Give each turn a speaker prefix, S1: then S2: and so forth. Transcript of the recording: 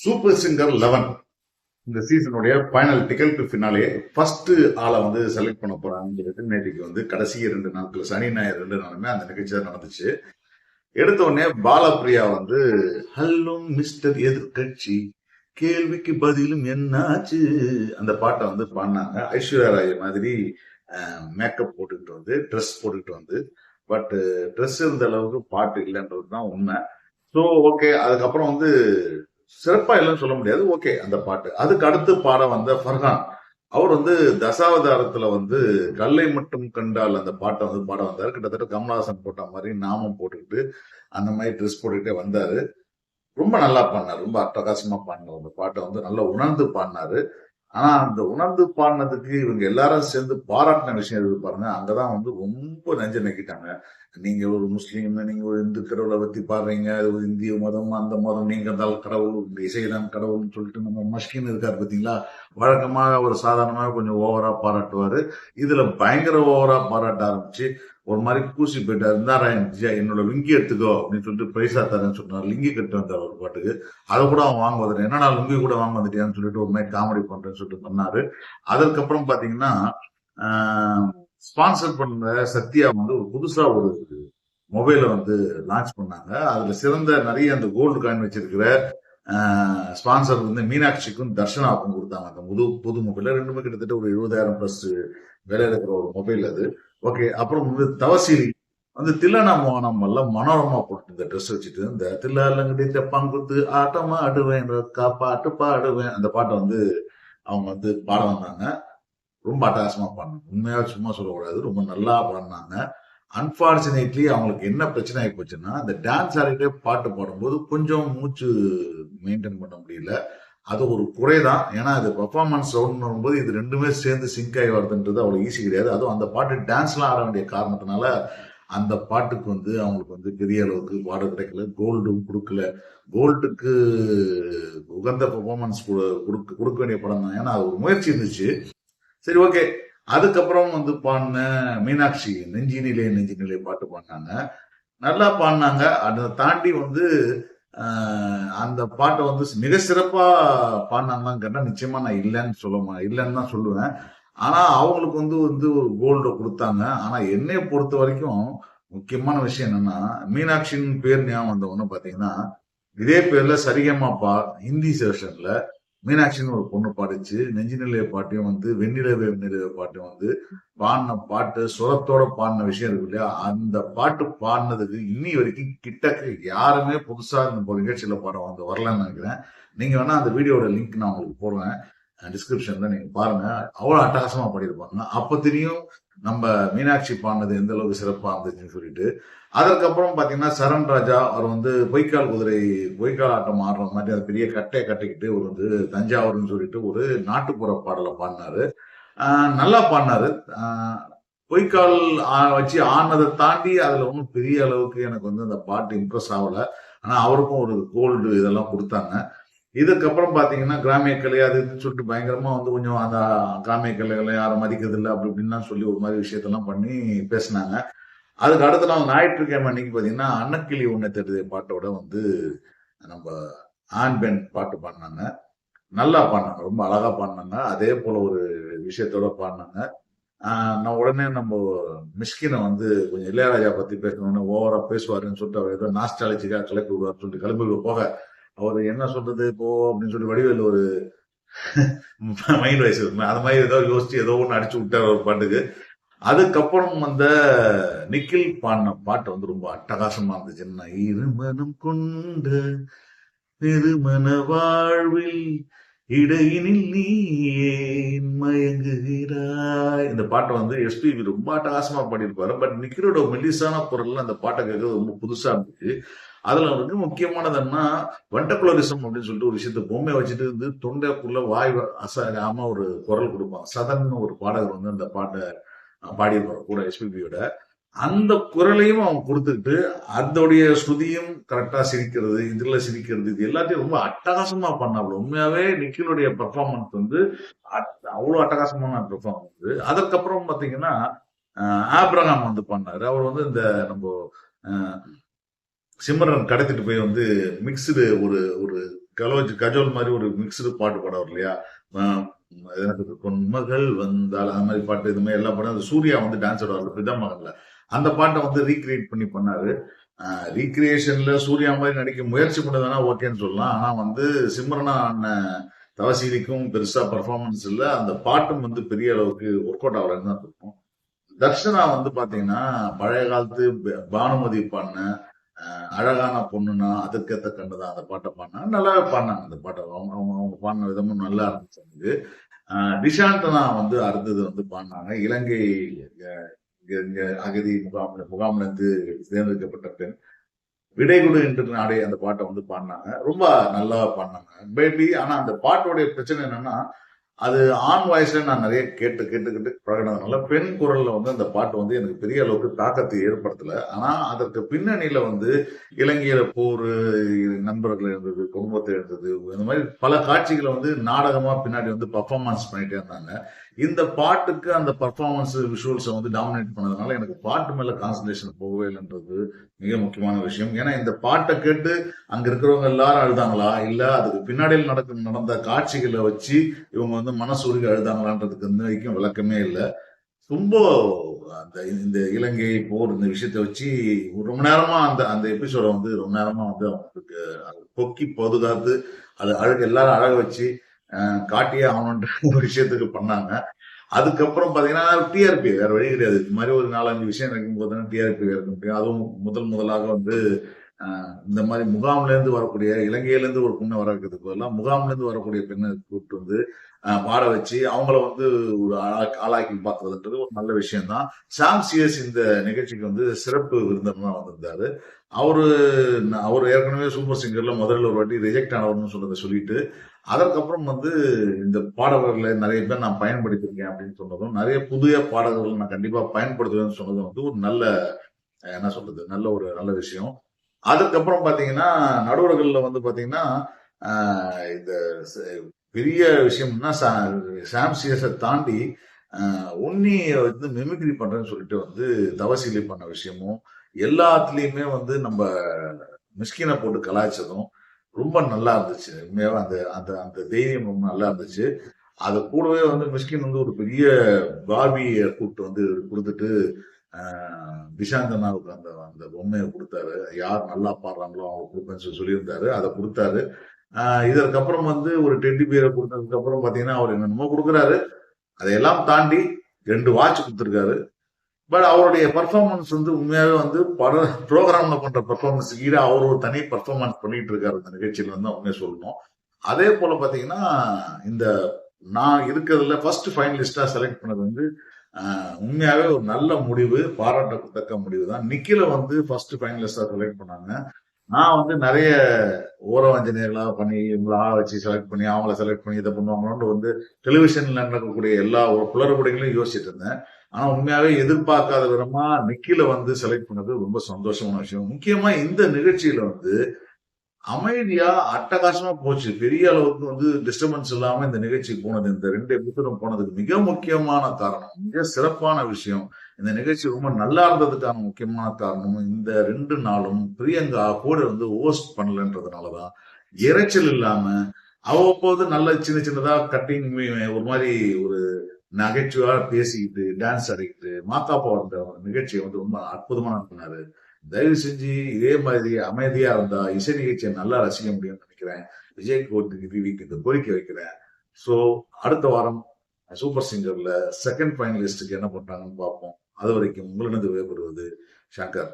S1: Super singer eleven இந்த சீசனுடைய final ticket to finale first ஆளை வந்து செலக்ட் பண்ண போறாங்கிறது நேற்றுக்கு வந்து கடைசி ரெண்டு நாட்கள் சனி ஞாயிறு ரெண்டு நாளுமே அந்த நிகழ்ச்சி தான் நடந்துச்சு. எடுத்த உடனே பாலப்பிரியா வந்து ஹல்லும் மிஸ்டர் எதிர்கட்சி கேள்விக்கு பதிலும் என்னாச்சு? அந்த பாட்டை வந்து பாடினாங்க. ஐஸ்வர்யா ராய் மாதிரி மேக்கப் போட்டுக்கிட்டு வந்து ட்ரெஸ் போட்டுக்கிட்டு வந்து. பட் ட்ரெஸ் இருந்த அளவுக்கு பாட்டு இல்லைன்றது தான் உண்மை. ஸோ ஓகே அதுக்கப்புறம் வந்து சிறப்பா இல்லைன்னு சொல்ல முடியாது. ஓகே அந்த பாட்டு. அதுக்கு அடுத்து பாட வந்த ஃபர்ஹான். அவர் வந்து தசாவதாரத்துல வந்து கல்லை மட்டும் கண்டால் அந்த பாட்டை வந்து பாட வந்தார். கிட்டத்தட்ட கமலஹாசன் போட்ட மாதிரி நாமம் போட்டுக்கிட்டு அந்த மாதிரி ட்ரெஸ் போட்டுக்கிட்டே வந்தாரு. ரொம்ப நல்லா பாடினார். ரொம்ப அட்டகாசமா பாடினார். அந்த பாட்டை வந்து நல்லா உணர்ந்து பாடினாரு. ஆனா அந்த உணர்ந்து பாடினதுக்கு இவங்க எல்லாரும் சேர்ந்து பாராட்டின விஷயம் இருக்கு பாருங்க அங்கதான் வந்து ரொம்ப நெஞ்ச நக்கிட்டாங்க நீங்க ஒரு முஸ்லீம் நீங்க ஒரு இந்து கடவுளை பத்தி பாடுறீங்க அது ஒரு இந்திய மதம் அந்த மதம் நீங்க இருந்தாலும் கடவுள் இந்த இசைதான் கடவுள்னு சொல்லிட்டு நம்ம மஷ்கின் இருக்காரு பாத்தீங்களா வழக்கமாக ஒரு சாதாரணமாக கொஞ்சம் ஓவரா பாராட்டுவார். இதுல பயங்கர ஓவரா பாராட்ட ஆரம்பிச்சு ஒரு மாதிரி பூசி ராயன் இருந்தாரா என்னோட லுங்கி எடுத்துக்கோ அப்படின்னு சொல்லிட்டு பைசா தரேன்னு சொன்னார். லிங்கி கட்டு வந்தார் ஒரு பாட்டுக்கு. அதை கூட அவன் வாங்க வந்துட்டேன். என்னடா லுங்கி கூட வாங்க வந்துட்டியான்னு சொல்லிட்டு ஒரு மாதிரி காமெடி பண்றேன்னு சொல்லிட்டு பண்ணாரு. அதற்கப்புறம் பாத்தீங்கன்னா ஸ்பான்சர் பண்ண சத்யா வந்து ஒரு புதுசா ஒரு மொபைலை வந்து லான்ச் பண்ணாங்க. அதுல சிறந்த நிறைய அந்த கோல்டு காயின் வச்சிருக்கிற ஸ்பான்சர் வந்து மீனாட்சிக்கும் தர்ஷனாவுக்கும் கொடுத்தாங்க. அந்த புது புது மொபைல் ரெண்டுமே கிட்டத்தட்ட ஒரு எழுபதாயிரம் ப்ளஸ் விலை இருக்கிற ஒரு மொபைல் அது. ஓகே அப்புறம் வந்து தவசிரி வந்து தில்லனா மோகனம்ல எல்லாம் மனோரமா போட்டு இந்த ட்ரெஸ் வச்சுட்டு இந்த தில்லாலங்கடி தெப்பாங்குத்து ஆட்டமா ஆடுவேன் பாட்டு பாடுவேன். அந்த பாட்டை வந்து அவங்க வந்து பாட வந்தாங்க. ரொம்ப அட்டகாசமா பாடினாங்க. உண்மையா சும்மா சொல்லக்கூடாது. ரொம்ப நல்லா பாடினாங்க. அன்பார்ச்சுனேட்லி அவங்களுக்கு என்ன பிரச்சனை ஆகி போச்சுன்னா அந்த டான்ஸ் ஆடிட்டே பாட்டு பாடும்போது கொஞ்சம் மூச்சு மெயின்டைன் பண்ண முடியல. அது ஒரு குறை தான் ஏன்னா அது பர்ஃபார்மன்ஸ் ரவுண்ட் வரும்போது இது ரெண்டுமே சேர்ந்து சிங்க் ஆகி வருதுன்றது அவ்வளோ ஈஸி கிடையாது. அதுவும் அந்த பாட்டு டான்ஸ்லாம் ஆட வேண்டிய காரணத்தினால அந்த பாட்டுக்கு வந்து அவங்களுக்கு வந்து பெரிய அளவுக்கு பாட கிடைக்கல. கோல்டும் கொடுக்கல. கோல்டுக்கு உகந்த பெர்ஃபார்மன்ஸ் கொடுக்க கொடுக்க வேண்டிய படம் தான். ஏன்னா அது ஒரு முயற்சி இருந்துச்சு. சரி ஓகே அதுக்கப்புறம் வந்து பாடின மீனாட்சி நெஞ்சினிலே நெஞ்சினிலே பாட்டு பாடினாங்க. நல்லா பாடினாங்க. அதை தாண்டி வந்து அந்த பாட்டை வந்து மிக சிறப்பாக பாடினாங்களான்னு கேட்டால் நிச்சயமா நான் இல்லைன்னு சொல்ல இல்லைன்னு தான் சொல்லுவேன். ஆனால் அவங்களுக்கு வந்து வந்து ஒரு கோல்ட கொடுத்தாங்க. ஆனால் என்னைய பொறுத்த வரைக்கும் முக்கியமான விஷயம் என்னன்னா மீனாட்சின்னு பேர் ஞாபகம் வந்தவொன்னு பார்த்தீங்கன்னா இதே பேர்ல சரிகமாப்பா ஹிந்தி செஷன்ல மீனாட்சின்னு ஒரு பொண்ணு பாடிச்சு. நெஞ்சு நிலைய பாட்டையும் வந்து வெண்ணிலவே வெண்ணிலவே பாட்டையும் வந்து பாடின பாட்டு சுரத்தோட பாடின விஷயம் இருக்கு இல்லையா? அந்த பாட்டு பாடினதுக்கு இன்னி வரைக்கும் கிட்டக்க யாருமே புதுசா இந்த நிகழ்ச்சியில பாடம் வந்து வரலன்னு நினைக்கிறேன். நீங்க வேணா அந்த வீடியோட லிங்க் நான் உங்களுக்கு போடுறேன். டிஸ்கிரிப்ஷன்ல நீங்க பாருங்க. அவ்வளவு அட்டகாசமா பாடியிருப்பாங்க. அப்ப தெரியும் நம்ம மீனாட்சி பாடினது எந்த அளவுக்கு சிறப்பாக இருந்துச்சுன்னு சொல்லிட்டு அதற்கப்புறம் பார்த்தீங்கன்னா சரண் ராஜா அவர் வந்து பொய்க்கால் குதிரை பொய்க்கால் ஆட்டம் ஆடுற மாதிரி அது பெரிய கட்டையை கட்டிக்கிட்டு ஒரு வந்து தஞ்சாவூர்னு சொல்லிட்டு ஒரு நாட்டுப்புற பாடலை பாடினாரு. நல்லா பாடினாரு. பொய்க்கால் வச்சு ஆனதை தாண்டி அதில் ஒன்றும் பெரிய அளவுக்கு எனக்கு வந்து அந்த பாட்டு இம்ப்ரெஸ் ஆகலை. ஆனால் அவருக்கும் ஒரு கோல்டு இதெல்லாம் கொடுத்தாங்க. இதுக்கப்புறம் பார்த்தீங்கன்னா கிராமிய கலை அது இதுன்னு சொல்லிட்டு பயங்கரமாக வந்து கொஞ்சம் அந்த கிராமிய கலைகளை யாரும் மதிக்கிறது இல்லை அப்படி இப்படின்லாம் சொல்லி ஒரு மாதிரி விஷயத்தெல்லாம் பண்ணி பேசினாங்க. அதுக்கு அடுத்த நாள் ஞாயிற்றுக்கிழமை அன்னைக்கு பார்த்தீங்கன்னா அன்னக்கிளி உன்னை தேடுதே பாட்டோட வந்து நம்ம ஆண் பெண் பாட்டு பாடினாங்க. நல்லா பாடினாங்க ரொம்ப அழகாக பாடினாங்க. அதே போல் ஒரு விஷயத்தோட பாடினாங்க. நான் உடனே நம்ம மிஸ்கினை வந்து கொஞ்சம் இளையராஜா பற்றி பேசணும்னு ஓவராக பேசுவாருன்னு சொல்லிட்டு அவர் ஏதோ நாஸ்டாலஜிக்காக கிளப்பி விடுவார் சொல்லிட்டு கிளம்பி போக அவர் என்ன சொல்றது? இப்போ அப்படின்னு சொல்லி வடிவேல் ஒரு மைண்ட் வைஸ் அது மாதிரி ஏதோ யோசிச்சு ஏதோ ஒன்று அடிச்சு விட்டார் ஒரு பாட்டுக்கு. அதுக்கப்புறம் வந்த நிக்கில் பாடின பாட்டு வந்து ரொம்ப அட்டகாசமா இருந்துச்சுன்னா இருமனம் கொண்ட பெருமன வாழ்வில் இடையினில் நீ ஏன் மயங்குகிறாய்? இந்த பாட்டை வந்து எஸ்பிபி ரொம்ப அட்டகாசமா பாடியிருப்பாரு. பட் நிக்கிலோட மெல்லிசான குரல்ல அந்த பாட்டை கேட்கறது ரொம்ப புதுசா இருந்துச்சு. அதுல வந்து முக்கியமானது என்ன வண்டகுலரிசம் அப்படின்னு சொல்லிட்டு ஒரு விஷயத்த பொம்மை வச்சுட்டு இருந்து தொண்டைக்குள்ள வாய் அசாம ஒரு குரல் கொடுப்பான் சதன் ஒரு பாடகர் வந்து அந்த பாட்டை பாடியிருப்பார் கூட எஸ்பிபியோட அந்த குரலையும் அவன் கொடுத்துக்கிட்டு அதோடைய ஸ்ருதியும் கரெக்டா சிரிக்கிறது இதுல சிரிக்கிறது இது எல்லாத்தையும் ரொம்ப அட்டகாசமா பண்ணாப்புல உண்மையாவே நிக்கிலுடைய பெர்ஃபார்மன்ஸ் வந்து அவ்வளவு அட்டகாசமான பெர்ஃபார்மன்ஸ் அதற்கப்புறம் பாத்தீங்கன்னா ஆப்ரஹாம் வந்து பண்ணாரு. அவர் வந்து இந்த நம்ம சிம்மரன் கடத்திட்டு போய் வந்து மிக்சடு ஒரு ஒரு கலோஜ் கஜோல் மாதிரி ஒரு மிக்சடு பாட்டு பாடம் இல்லையா? எனக்கு பொன்மகள் வந்தால் அந்த மாதிரி பாட்டு இது மாதிரி எல்லா பாட்டும் அந்த சூர்யா வந்து டான்ஸ் ஆடுவார் பிதா மகன்ல அந்த பாட்டை வந்து ரீக்ரியேட் பண்ணி பண்ணாரு. ரீக்ரியேஷன்ல சூர்யா மாதிரி நடிக்க முயற்சி பண்ணதுனா ஓகேன்னு சொல்லலாம். ஆனா வந்து சிம்ரனா அண்ணன் தவசீலிக்கும் பெருசா பர்ஃபார்மன்ஸ் இல்லை. அந்த பாட்டும் வந்து பெரிய அளவுக்கு ஒர்க் அவுட் ஆகலன்னு தான் இருக்கும் தர்ஷனா வந்து பாத்தீங்கன்னா பழைய காலத்து பானுமதி பாடின அழகான பொண்ணுனா அதுக்கேத்த கண்டுதான் அந்த பாட்டை பாடினா நல்லாவே பாடினாங்க அந்த பாட்டை. அவங்க அவங்க அவங்க பாடின விதமும் நல்லா இருந்துச்சு. எனக்கு டிஷாந்தனா வந்து அடுத்தது வந்து பாடினாங்க. இலங்கை இங்கே அகதி முகாம் முகாம்ல இருந்து தேர்ந்தெடுக்கப்பட்ட பெண். விடை கொடு என்று நாடே அந்த பாட்டை வந்து பாடினாங்க. ரொம்ப நல்லா பாடினாங்க. பேபி ஆனா அந்த பாட்டோடைய பிரச்சனை என்னன்னா அது ஆண் வாய்ஸ்ல நான் நிறைய கேட்டு கேட்டு கேட்டு பழகினதுனால பெண் குரல்ல வந்து அந்த பாட்டு வந்து எனக்கு பெரிய அளவுக்கு தாக்கத்தை ஏற்படுத்தல. ஆனா அதற்கு பின்னணியில வந்து இலங்கையில போர் நண்பர்கள் இருந்தது குடும்பத்தில் இருந்தது இந்த மாதிரி பல காட்சிகளை வந்து நாடகமா பின்னாடி வந்து பர்ஃபார்மன்ஸ் பண்ணிட்டே இருந்தாங்க. இந்த பாட்டுக்கு அந்த பர்ஃபார்மன்ஸ் விஷுவல்ஸை வந்து டாமினேட் பண்ணதுனால எனக்கு பாட்டு மேல கான்சன்ட்ரேஷன் போகவே இல்லைன்றது மிக முக்கியமான விஷயம். ஏன்னா இந்த பாட்டை கேட்டு அங்க இருக்கிறவங்க எல்லாரும் அழுதாங்களா? இல்ல அதுக்கு பின்னாடியில் நடக்க நடந்த காட்சிகளை வச்சு இவங்க வந்து மனசூருகி அழுதாங்களான்றதுக்கு இன்ன வரைக்கும் விளக்கமே இல்லை. ரொம்ப அந்த இந்த இலங்கை போர் இந்த விஷயத்தை வச்சு ரொம்ப நேரமா அந்த அந்த எபிசோட வந்து ரொம்ப நேரமா வந்து அவங்களுக்கு பொக்கி பாதுகாத்து அது அழகு எல்லாரும் அழக வச்சு காட்டியே ஆகணுன்ற ஒரு விஷயத்துக்கு பண்ணாங்க. அதுக்கப்புறம் பாத்தீங்கன்னா டிஆர்பி வேற வழி கிடையாது. இது மாதிரி ஒரு நாலஞ்சு விஷயம் இருக்கும் போது டிஆர்பி இருக்க முடியும். அதுவும் முதல் முதலாக வந்து இந்த மாதிரி முகாம்ல இருந்து வரக்கூடிய இலங்கையில இருந்து ஒரு பொண்ணை வர வைக்கிறதுக்கு பதிலாக முகாம்ல இருந்து வரக்கூடிய பெண்ணை கூப்பிட்டு வந்து பாட வச்சு அவங்கள வந்து ஒரு ஆளா- ஆளாக்கி பார்க்கறதுன்றது ஒரு நல்ல விஷயம் தான் சாம் சிஎஸ் இந்த நிகழ்ச்சிக்கு வந்து சிறப்பு விருந்தினரா வந்திருந்தாரு. அவரு அவர் ஏற்கனவே சூப்பர் சிங்கர்ல முதல்ல ஒரு வாட்டி ரிஜெக்ட் ஆனவர்னு சொல்றதை சொல்லிட்டு அதற்கப்புறம் வந்து இந்த பாடகர்களை நிறைய பேர் நான் பயன்படுத்தியிருக்கேன் அப்படின்னு சொன்னதும் நிறைய புதிய பாடகர்கள் நான் கண்டிப்பா பயன்படுத்துவேன்னு சொன்னதும் வந்து ஒரு நல்ல என்ன சொல்றது நல்ல ஒரு நல்ல விஷயம். அதுக்கப்புறம் பாத்தீங்கன்னா நடுவர்கள்ல வந்து பாத்தீங்கன்னா இந்த பெரிய விஷயம்னா சா- சாம் சிஎஸை தாண்டி உன்னியை வந்து மிமிக்ரி பண்றேன்னு சொல்லிட்டு வந்து தவசீலி பண்ண விஷயமும் எல்லாத்துலேயுமே வந்து நம்ம மிஸ்கினை போட்டு கலாய்ச்சதும் ரொம்ப நல்லா இருந்துச்சு. உண்மையாக அந்த அந்த அந்த தைரியம் ரொம்ப நல்லா இருந்துச்சு. அது கூடவே வந்து மிஸ்கின் வந்து ஒரு பெரிய பாபியை கூப்பிட்டு வந்து கொடுத்துட்டு ஆஹ், விஷாந்தனாவுக்கு அந்த அந்த பொம்மையை கொடுத்தாரு. யார் நல்லா பாடுறாங்களோ அவங்க கொடுப்பேன்னு சொல்லி சொல்லியிருந்தாரு. அதை கொடுத்தாரு. இதற்கப்புறம் வந்து ஒரு டெட்டி பேரை கொடுத்ததுக்கு அப்புறம் பார்த்தீங்கன்னா அவர் என்னென்னமோ கொடுக்குறாரு. அதையெல்லாம் தாண்டி ரெண்டு வாட்ச் கொடுத்துருக்காரு. பட் அவருடைய பர்ஃபார்மன்ஸ் வந்து உண்மையாகவே வந்து பல ப்ரோக்ராம்ல பண்ற பர்ஃபார்மன்ஸ் ஈட அவர் ஒரு தனி பர்ஃபார்மன்ஸ் பண்ணிட்டு இருக்காரு இந்த நிகழ்ச்சியில வந்து உண்மையை சொல்லணும் அதே போல பாத்தீங்கன்னா இந்த நான் இருக்கிறதுல ஃபர்ஸ்ட் ஃபைனலிஸ்டா செலக்ட் பண்ணது வந்து உண்மையாகவே உண்மையாவே ஒரு நல்ல முடிவு பாராட்டத்தக்க முடிவு தான். நிக்கில வந்து ஃபர்ஸ்ட் ஃபைனலிஸ்டா செலக்ட் பண்ணாங்க. நான் வந்து நிறைய ஓரவஞ்சனைகளா பண்ணி இவங்களை ஆள வச்சு செலக்ட் பண்ணி அவங்கள செலக்ட் பண்ணி இதை பண்ணுவாங்களோன்னு வந்து டெலிவிஷன்ல நடக்கக்கூடிய எல்லா ஒரு குளறுபடிகளையும் யோசிச்சுட்டு இருந்தேன். ஆனா உண்மையாவே எதிர்பார்க்காத விதமா நிக்கில வந்து செலக்ட் பண்ணது ரொம்ப சந்தோஷமான விஷயம். முக்கியமா இந்த நிகழ்ச்சியில வந்து அமைதியா அட்டகாசமா போச்சு. பெரிய அளவுக்கு வந்து டிஸ்டர்பன்ஸ் இல்லாம இந்த நிகழ்ச்சி போனது. இந்த ரெண்டு எபிசோடும் போனதுக்கு மிக முக்கியமான காரணம் மிக சிறப்பான விஷயம். இந்த நிகழ்ச்சி ரொம்ப நல்லா இருந்ததுக்கான முக்கியமான காரணம் இந்த ரெண்டு நாளும் பிரியங்கா கூட வந்து ஹோஸ்ட் பண்ணலன்றதுனாலதான் இரைச்சல் இல்லாம அவ்வப்போது நல்ல சின்ன சின்னதா கட்டிங் ஒரு மாதிரி ஒரு நகைச்சுவா பேசிக்கிட்டு டான்ஸ் ஆடிக்கிட்டு மாத்தாப்பா வந்த நிகழ்ச்சியை வந்து ரொம்ப அற்புதமான பண்ணாரு தயவு செஞ்சு இதே மாதிரி அமைதியா இருந்தா இசை நிகழ்ச்சியை நல்லா ரசிக்க முடியும்னு நினைக்கிறேன். விஜய் கோர்ட்டுக்கு டிவிக்கு இந்த கோரிக்கை வைக்கிறேன். ஸோ அடுத்த வாரம் சூப்பர் சிங்கர்ல செகண்ட் ஃபைனலிஸ்டுக்கு என்ன பண்றாங்கன்னு பார்ப்போம். அது வரைக்கும் உங்களிடம் விடைபெறுவது சங்கர்.